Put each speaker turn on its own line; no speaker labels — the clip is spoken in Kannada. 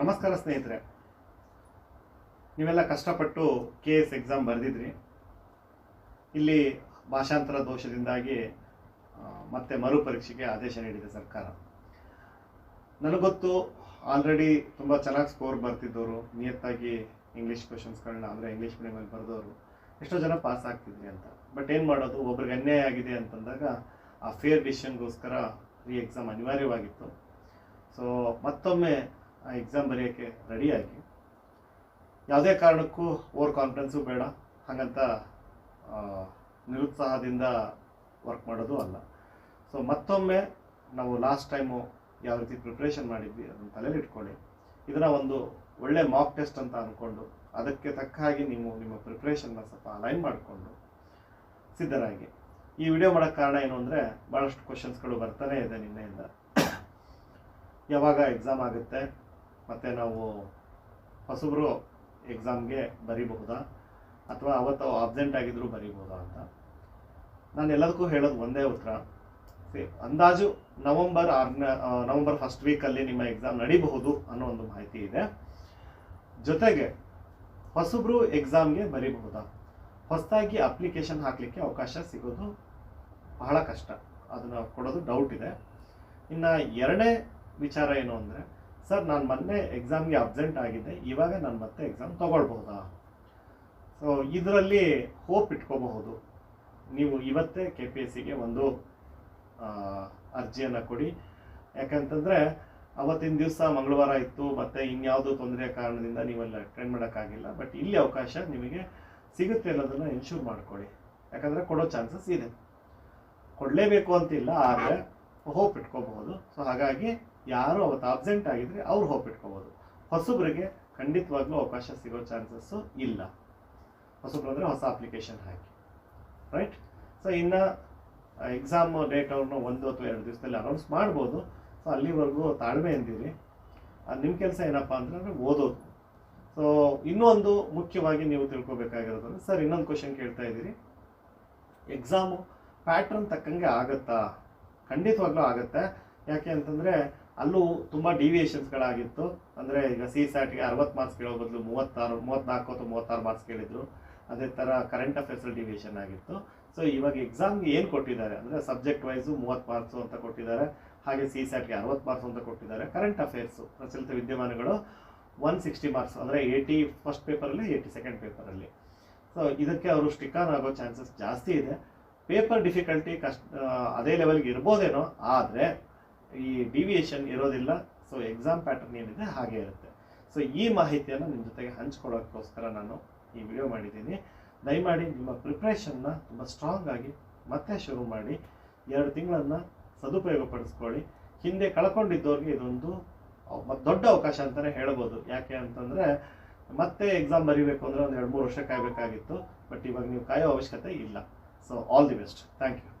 ನಮಸ್ಕಾರ ಸ್ನೇಹಿತರೆ. ನೀವೆಲ್ಲ ಕಷ್ಟಪಟ್ಟು ಕೆ ಎಸ್ ಎಕ್ಸಾಮ್ ಬರೆದಿದ್ರಿ. ಇಲ್ಲಿ ಭಾಷಾಂತರ ದೋಷದಿಂದಾಗಿ ಮತ್ತೆ ಮರುಪರೀಕ್ಷೆಗೆ ಆದೇಶ ನೀಡಿದೆ ಸರ್ಕಾರ. ನನಗೊತ್ತು ಆಲ್ರೆಡಿ ತುಂಬ ಚೆನ್ನಾಗಿ ಸ್ಕೋರ್ ಬರ್ತಿದ್ದವರು, ನಿಯತ್ತಾಗಿ ಇಂಗ್ಲೀಷ್ ಕ್ವಶನ್ಸ್ಗಳನ್ನ ಅಂದರೆ ಇಂಗ್ಲೀಷ್ ಮೀಡಿಯಮಲ್ಲಿ ಬರೆದವರು, ಎಷ್ಟೋ ಜನ ಪಾಸ್ ಆಗ್ತಿದ್ವಿ ಅಂತ. ಬಟ್ ಏನು ಮಾಡೋದು, ಒಬ್ರಿಗೆ ಅನ್ಯಾಯ ಆಗಿದೆ ಅಂತಂದಾಗ, ಆ ಫೇರ್ ಡಿಸಿಷನ್ಗೋಸ್ಕರ ರೀ ಎಕ್ಸಾಮ್ ಅನಿವಾರ್ಯವಾಗಿತ್ತು. ಸೊ ಮತ್ತೊಮ್ಮೆ ಆ ಎಕ್ಸಾಮ್ ಬರೆಯೋಕ್ಕೆ ರೆಡಿಯಾಗಿ ಯಾವುದೇ ಕಾರಣಕ್ಕೂ ಓವರ್ ಕಾನ್ಫಿಡೆನ್ಸು ಬೇಡ. ಹಾಗಂತ ನಿರುತ್ಸಾಹದಿಂದ ವರ್ಕ್ ಮಾಡೋದು ಅಲ್ಲ. ಸೊ ಮತ್ತೊಮ್ಮೆ ನಾವು ಲಾಸ್ಟ್ ಟೈಮು ಯಾವ ರೀತಿ ಪ್ರಿಪ್ರೇಷನ್ ಮಾಡಿದ್ವಿ ಅದನ್ನು ತಲೆಯಲ್ಲಿ ಇಟ್ಕೊಳ್ಳಿ. ಇದನ್ನು ಒಂದು ಒಳ್ಳೆ ಮಾಕ್ ಟೆಸ್ಟ್ ಅಂತ ಅಂದ್ಕೊಂಡು ಅದಕ್ಕೆ ತಕ್ಕ ಹಾಗೆ ನೀವು ನಿಮ್ಮ ಪ್ರಿಪ್ರೇಷನ್ನ ಸ್ವಲ್ಪ ಅಲೈನ್ ಮಾಡಿಕೊಂಡು ಸಿದ್ಧರಾಗಿ. ಈ ವಿಡಿಯೋ ಮಾಡೋಕ್ಕೆ ಕಾರಣ ಏನು ಅಂದರೆ ಭಾಳಷ್ಟು ಕ್ವಶನ್ಸ್ಗಳು ಬರ್ತಾನೆ ಇದೆ ನಿನ್ನೆಯಿಂದ. ಯಾವಾಗ ಎಕ್ಸಾಮ್ ಆಗುತ್ತೆ? ಮತ್ತು ನಾವು ಹೊಸಬ್ರು ಎಕ್ಸಾಮ್ಗೆ ಬರೀಬಹುದಾ? ಅಥವಾ ಅವತ್ತು ಆಬ್ಸೆಂಟ್ ಆಗಿದ್ರು ಬರೀಬಹುದಾ ಅಂತ? ನಾನು ಎಲ್ಲದಕ್ಕೂ ಹೇಳೋದು ಒಂದೇ ಉತ್ತರ. ಅಂದಾಜು ನವೆಂಬರ್ ಆರ್ನ ನವೆಂಬರ್ ಫಸ್ಟ್ ವೀಕಲ್ಲಿ ನಿಮ್ಮ ಎಕ್ಸಾಮ್ ನಡಿಬಹುದು ಅನ್ನೋ ಒಂದು ಮಾಹಿತಿ ಇದೆ. ಜೊತೆಗೆ ಹೊಸಬ್ರು ಎಕ್ಸಾಮ್ಗೆ ಬರೀಬಹುದಾ? ಹೊಸದಾಗಿ ಅಪ್ಲಿಕೇಶನ್ ಹಾಕಲಿಕ್ಕೆ ಅವಕಾಶ ಸಿಗೋದು ಬಹಳ ಕಷ್ಟ. ಅದನ್ನು ಕೊಡೋದು ಡೌಟ್ ಇದೆ. ಇನ್ನು ಎರಡನೇ ವಿಚಾರ ಏನು ಅಂದರೆ ಸರ್ ನಾನು ಮೊನ್ನೆ ಎಕ್ಸಾಮ್ಗೆ ಅಬ್ಸೆಂಟ್ ಆಗಿದ್ದೆ. ಇವಾಗ ನಾನು ಮತ್ತೆ ಎಕ್ಸಾಮ್ ತಗೊಳ್ಬಹುದಾ ಸೊ ಇದರಲ್ಲಿ ಹೋಪ್ ಇಟ್ಕೋಬಹುದು. ನೀವು ಇವತ್ತೇ ಕೆ ಪಿ ಎಸ್ ಸಿಗೆ ಒಂದು ಅರ್ಜಿಯನ್ನು ಕೊಡಿ. ಯಾಕಂತಂದರೆ ಅವತ್ತಿನ ದಿವಸ ಮಂಗಳವಾರ ಇತ್ತು, ಮತ್ತು ಇನ್ಯಾವುದೋ ತೊಂದರೆಯ ಕಾರಣದಿಂದ ನೀವೆಲ್ಲ ಅಟೆಂಡ್ ಮಾಡೋಕ್ಕಾಗಿಲ್ಲ. ಬಟ್ ಇಲ್ಲಿ ಅವಕಾಶ ನಿಮಗೆ ಸಿಗುತ್ತೆ ಅನ್ನೋದನ್ನು ಇನ್ಶೂರ್ ಮಾಡ್ಕೊಳ್ಳಿ. ಯಾಕಂದರೆ ಕೊಡೋ ಚಾನ್ಸಸ್ ಇದೆ. ಕೊಡಲೇಬೇಕು ಅಂತಿಲ್ಲ, ಆದರೆ ಹೋಪ್ ಇಟ್ಕೋಬಹುದು ಸೊ ಹಾಗಾಗಿ ಯಾರು ಅವತ್ತು ಆಬ್ಸೆಂಟ್ ಆಗಿದ್ರೆ ಅವ್ರು ಹೋಪ್ ಇಟ್ಕೋಬಹುದು ಹೊಸಬ್ರಿಗೆ ಖಂಡಿತವಾಗ್ಲೂ ಅವಕಾಶ ಸಿಗೋ ಚಾನ್ಸಸ್ಸು ಇಲ್ಲ. ಹೊಸಬ್ರು ಅಂದರೆ ಹೊಸ ಅಪ್ಲಿಕೇಶನ್ ಹಾಕಿ. ರೈಟ್ ಸೊ ಇನ್ನು ಎಕ್ಸಾಮ್ ಡೇಟ್ ಅವ್ರನ್ನ ಒಂದು ಅಥವಾ ಎರಡು ದಿವಸದಲ್ಲಿ ಅನೌನ್ಸ್ ಮಾಡ್ಬೋದು. ಸೊ ಅಲ್ಲಿವರೆಗೂ ತಾಳ್ಮೆ ಎಂದಿರಿ. ನಿಮ್ಮ ಕೆಲಸ ಏನಪ್ಪ ಅಂದರೆ ಓದೋದು. ಸೊ ಇನ್ನೊಂದು ಮುಖ್ಯವಾಗಿ ನೀವು ತಿಳ್ಕೊಬೇಕಾಗಿರೋದು ಸರ್ ಇನ್ನೊಂದು ಕ್ವಶನ್ ಕೇಳ್ತಾ ಇದ್ದೀರಿ. ಎಕ್ಸಾಮು ಪ್ಯಾಟ್ರನ್ ತಕ್ಕಂಗೆ ಆಗುತ್ತಾ? ಖಂಡಿತವಾಗ್ಲೂ ಆಗುತ್ತೆ. ಯಾಕೆ ಅಂತಂದರೆ ಅಲ್ಲೂ ತುಂಬ ಡಿವಿಯೇಷನ್ಸ್ಗಳಾಗಿತ್ತು ಅಂದರೆ ಈಗ ಸಿ ಸ್ಯಾಟ್ಗೆ ಅರವತ್ತು ಮಾರ್ಕ್ಸ್ ಕೇಳೋ ಬದಲು ಮೂವತ್ತಾರು ಮೂವತ್ತ್ನಾಲ್ಕು ಅಥವಾ ಮೂವತ್ತಾರು ಮಾರ್ಕ್ಸ್ ಕೇಳಿದ್ರು. ಅದೇ ಥರ ಕರೆಂಟ್ ಅಫೇರ್ಸಲ್ಲಿ ಡಿವಿಯೇಷನ್ ಆಗಿತ್ತು. ಸೊ ಇವಾಗ ಎಕ್ಸಾಮ್ಗೆ ಏನು ಕೊಟ್ಟಿದ್ದಾರೆ? ಅಂದರೆ ಸಬ್ಜೆಕ್ಟ್ ವೈಸು ಮೂವತ್ತು ಮಾರ್ಕ್ಸು ಅಂತ ಕೊಟ್ಟಿದ್ದಾರೆ. ಹಾಗೆ ಸಿ ಸ್ಯಾಟ್ಗೆ ಅರವತ್ತು ಮಾರ್ಕ್ಸ್ ಅಂತ ಕೊಟ್ಟಿದ್ದಾರೆ. ಕರೆಂಟ್ ಅಫೇರ್ಸು ಪ್ರಚಲಿತ ವಿದ್ಯಮಾನಗಳು ಒನ್ ಸಿಕ್ಸ್ಟಿ ಮಾರ್ಕ್ಸ್ ಅಂದರೆ ಏಯ್ಟಿ ಫಸ್ಟ್ ಪೇಪರಲ್ಲಿ ಏಯ್ಟಿ ಸೆಕೆಂಡ್ ಪೇಪರಲ್ಲಿ ಸೊ ಇದಕ್ಕೆ ಅವರು ಸ್ಟಿಕ್ ಆನ್ ಆಗೋ ಚಾನ್ಸಸ್ ಜಾಸ್ತಿ ಇದೆ. ಪೇಪರ್ ಡಿಫಿಕಲ್ಟಿ ಕಷ್ಟ ಅದೇ ಲೆವೆಲ್ಗೆ ಇರ್ಬೋದೇನೋ, ಆದರೆ ಈ ಡಿವಿಯೇಷನ್ ಇರೋದಿಲ್ಲ. ಸೊ ಎಕ್ಸಾಮ್ ಪ್ಯಾಟರ್ನ್ ಏನಿದೆ ಹಾಗೆ ಇರುತ್ತೆ. ಸೊ ಈ ಮಾಹಿತಿಯನ್ನು ನಿಮ್ಮ ಜೊತೆಗೆ ಹಂಚ್ಕೊಳ್ಳೋಕ್ಕೋಸ್ಕರ ನಾನು ಈ ವಿಡಿಯೋ ಮಾಡಿದ್ದೀನಿ. ದಯಮಾಡಿ ನಿಮ್ಮ ಪ್ರಿಪ್ರೇಷನ್ನ ತುಂಬ ಸ್ಟ್ರಾಂಗ್ ಆಗಿ ಮತ್ತೆ ಶುರು ಮಾಡಿ, ಎರಡು ತಿಂಗಳನ್ನು ಸದುಪಯೋಗಪಡಿಸ್ಕೊಳ್ಳಿ. ಹಿಂದೆ ಕಳ್ಕೊಂಡಿದ್ದವ್ರಿಗೆ ಇದೊಂದು ದೊಡ್ಡ ಅವಕಾಶ ಅಂತಲೇ ಹೇಳ್ಬೋದು. ಯಾಕೆ ಅಂತಂದರೆ, ಮತ್ತೆ ಎಕ್ಸಾಮ್ ಬರೀಬೇಕು ಅಂದರೆ ಒಂದು ಎರಡು ಮೂರು ವರ್ಷ ಕಾಯಬೇಕಾಗಿತ್ತು ಬಟ್ ಇವಾಗ ನೀವು ಕಾಯೋ ಅವಶ್ಯಕತೆ ಇಲ್ಲ. So all the best. Thank you.